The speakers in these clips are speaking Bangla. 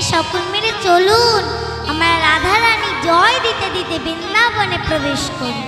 তাই সকল মিলে চলুন। আমরা রাধারানী জয় দিতে দিতে বৃন্দাবনে প্রবেশ করি।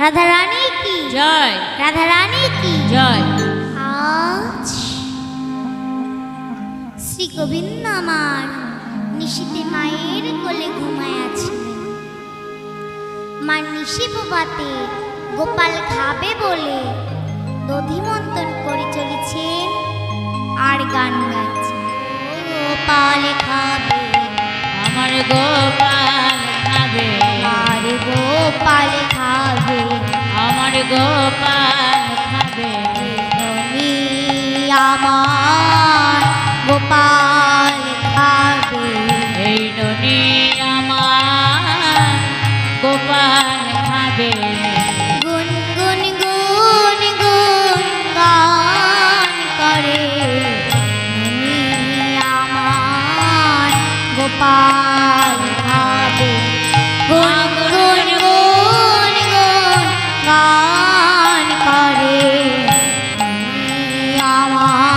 রাধা রানী কি? জয়। রাধা রানী কি? জয়। আজ শ্রী গোবিন্দ আমার নিশীতে মায়ের কোলে ঘুমায় আছিলেন মা নিশি প্রভাতে গোপাল খাবে বলে দধিমন্তন করে চলেছেন আর গান গাইছেন গোপাল খাবে। আমার গোপাল খাবে। গোপাল খাবে আমার গোপাল খাবে। তুমি আমার আমার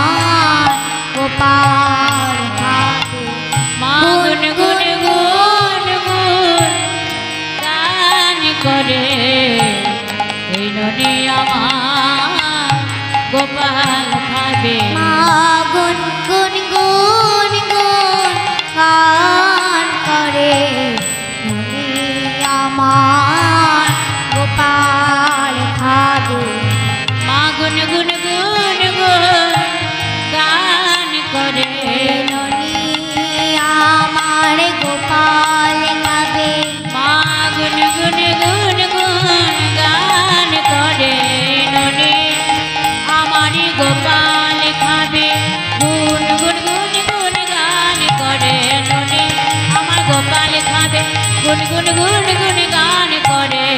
খাবে গুন গুন গুন গুন গান করে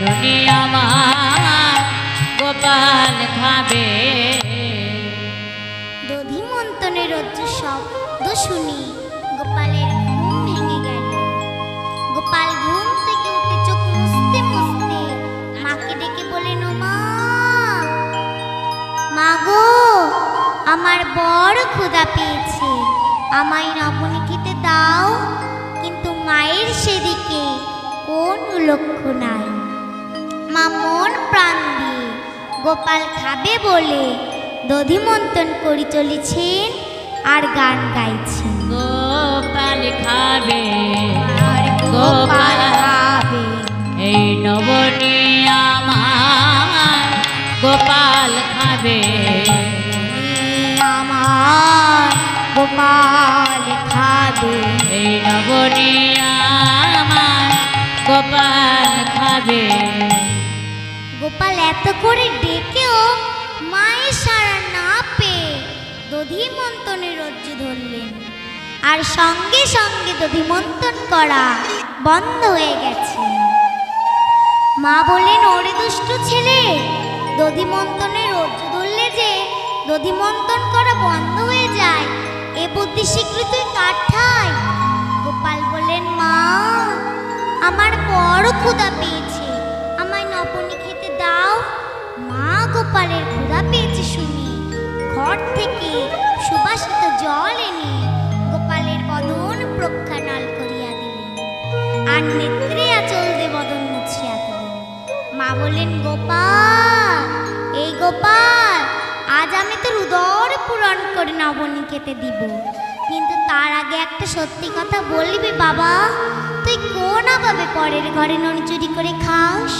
ননি আমার গোপাল খাবে দধিমন্তনের রজ্জু শব্দ শুনি, গোপালের ঘুম ভেঙে গেল। গোপাল ঘুম থেকে উঠে চোখ মুছতে মুছতে মাকে ডেকে বলেন মা মা আমার বড় ক্ষুধা পেয়েছে। আমায় নবনী খেতে দাও মায়ের সেদিকে কোন লক্ষ্য নাই। মা মন প্রাণ দিয়ে গোপাল খাবে বলে দধিমন্তন করে চলেছেন আর গান গাইছেন। গোপাল খাবে আর গোপাল খাবে। এই নবনী আমার গোপাল খাবে। আমার গোপাল খাবে এই নবনী গোপাল খাবে। গোপাল এত করে ডেকেও মায়ের সারা না পেয়ে দধিমন্তনের রজ্জু ধরলেন। আর সঙ্গে সঙ্গে দধিমন্তন করা বন্ধ হয়ে গেছে। মা বললেন, ওরে দুষ্ট ছেলে দধিমন্তনের রজ্জু ধরলে যে দধিমন্তন করা বন্ধ বড় ক্ষুধা পেয়েছে। আমায় নবনী খেতে দাও। মা গোপালের ক্ষুধা পেয়েছে শুনি। ঘর থেকে সুবাসিত জল এনে গোপালের বদন প্রক্ষানল করিয়া দিলেন। আর নেত্রে আচল দে বদন মুছিয়া দিলেন। মা বলেন গোপাল, এই গোপাল, আজ আমি তোর উদর পূরণ করে নবনী খেতে দিব। কিন্তু তার আগে একটা সত্যি কথা বলবি বাবা। ভাবে পরের ঘরে ননি চুরি করে খাস?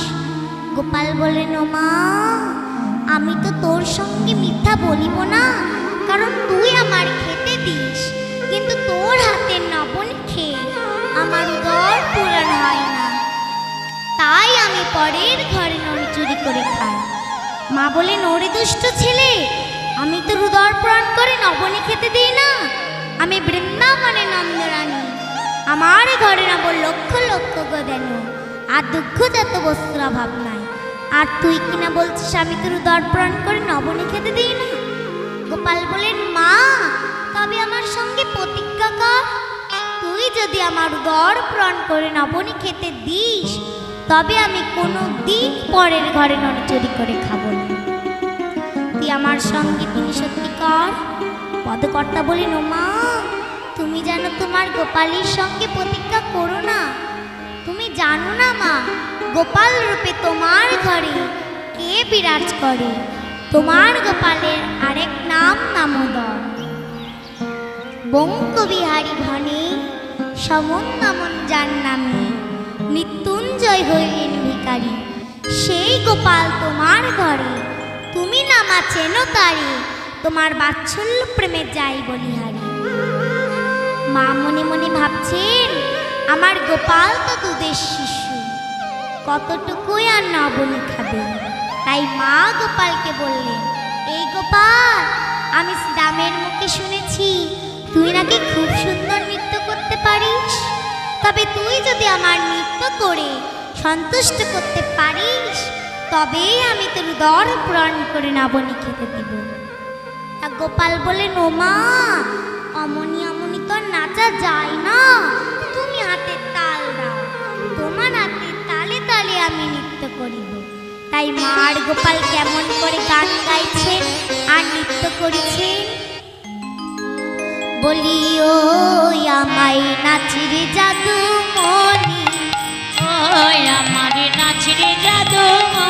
গোপাল বললেন ও মা, আমি তো তোর সঙ্গে মিথ্যা বলিব না, কারণ তুই আমার খেতে দিস। কিন্তু তোর হাতের নবনী খেয়ে আমার উদর পূরণ হয় না। তাই আমি পরের ঘরে নড়ি চুরি করে খাই। মা বলে নড়ে দুষ্ট ছেলে, আমি তো হৃদয় প্রাণ করে নবনে খেতে দিই না। আমি বৃন্দাবনে নন্দরানী। আমার ঘরে নব লক্ষ লক্ষ গদেন আর দুঃখজাত বস্তুর অভাব নাই। আর তুই কিনা বলছিস আমি তোর হৃদয় প্রাণ করে নবনী খেতে দিই না? গোপাল বলেন, মা, তবে আমার সঙ্গে প্রতিজ্ঞা কর। তুই যদি আমার উদর প্রাণ করে নবনী খেতে দিস, তবে আমি কোনো দিন পরের ঘরে নড়চড়ি করে খাব না। তুই আমার সঙ্গে তিনি সত্যি কর? পদকর্তা বলেন, ও মা তুমি যেন তোমার গোপালের সঙ্গে প্রতিজ্ঞা করো না। তুমি জানো না মা, গোপাল রূপে তোমার ঘরে কে বিরাজ করে? তোমার গোপালের আরেক নাম নামোদর বঙ্কবিহারী ঘনে সমন নমন যার নামে মৃত্যুঞ্জয় হইলেন ভিকারী সেই গোপাল তোমার ঘরে, তুমি নামা চেনো তারে, তোমার বাৎসল্য প্রেমে যাই বলিহারি। মা মনে মনে ভাবছেন, আমার গোপাল তো দুধের শিশু। কতটুকুই আর নবনী খাবে? তাই মা গোপালকে বললেন, এই গোপাল, আমি দামের মুখে শুনেছি, তুই নাকি খুব সুন্দর নৃত্য করতে পারিস। তবে তুই যদি আমার নৃত্য করে সন্তুষ্ট করতে পারিস, তবেই আমি তোর দর পূরণ করে নবনী খেতে দিব। তা গোপাল বলেন ও মা, অমনি নাচা যায় না। তুমি হাতের তাল দাও, তোমার হাতের তালে তালে আমি নৃত্য করিব। তাই মা আর গোপাল কেমন করে গান গাইছেন আর নৃত্য করেছেন বলি ও আমায় নাচির জাদু মনি ওই আমার নাচরে জাদু মনি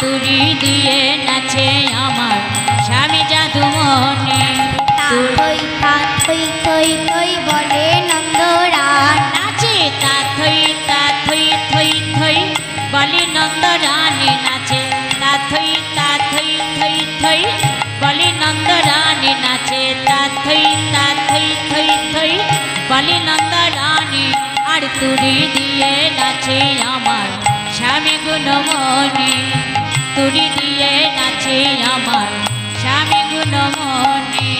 তুরি দিয়ে নাচে আমার স্বামী জাদু মনে তা থই তা থই থই থই বলে নন্দরান। নাচে তা থই তা থই থই থই বলে নন্দরানী। নাচে তা থই তা থই থই থই বলে নন্দরানী। নাচে তা থই তা থই থই থই বলে নন্দরানী। আর তুড়ি দিয়ে নাচে আমার স্বামী গুণমণি। তুড়ি দিয়ে নাচে আমার স্বামী গুণমণি।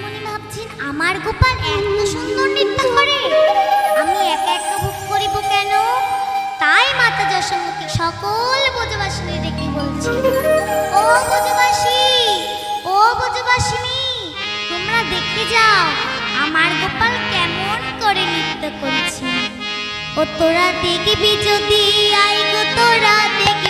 মনে ভাবছেন আমার গোপাল এত সুন্দর নৃত্য করে। আমি একা একা ভোগ করিব কেন? তাই মাতা যশোমতী সকল ব্রজবাসিনী ডেকে বলছে, ও ব্রজবাসী, ও ব্রজবাসিনী, তোমরা দেখে যাও আমার গোপাল কেমন করে নৃত্য করছে। ও তোরা দেখবি যদি, আই গো তোরা আয়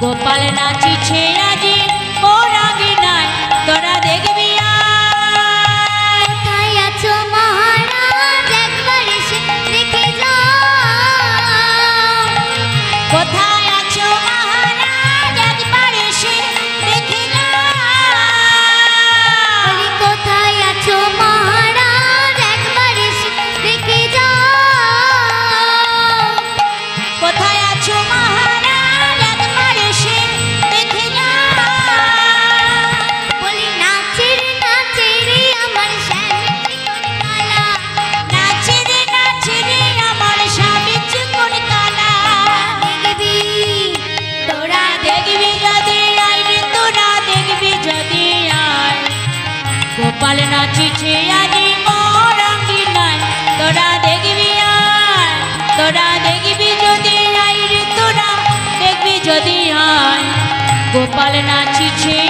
গোপাল নাচিছে আজি গোপাল নাচিছে